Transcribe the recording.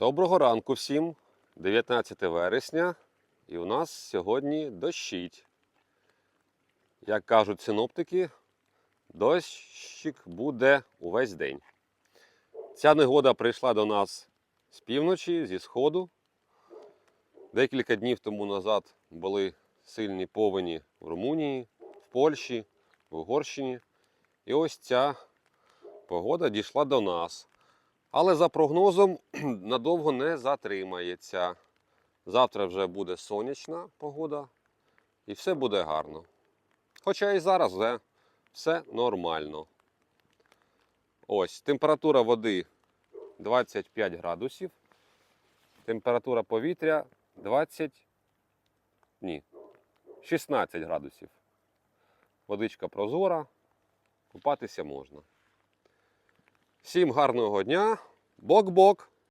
Доброго ранку всім. 19 вересня. І у нас сьогодні дощить. Як кажуть синоптики, дощик буде увесь день. Ця негода прийшла до нас з півночі, зі сходу. Декілька днів тому назад були сильні повені в Румунії, в Польщі, в Угорщині. І ось ця погода дійшла до нас. Але за прогнозом надовго не затримається. Завтра вже буде сонячна погода і все буде гарно. Хоча і зараз вже все нормально. Ось, температура води 25 градусів. Температура повітря 20. Ні. 16 градусів. Водичка прозора. Купатися можна. Всім гарного дня. Бок-бок!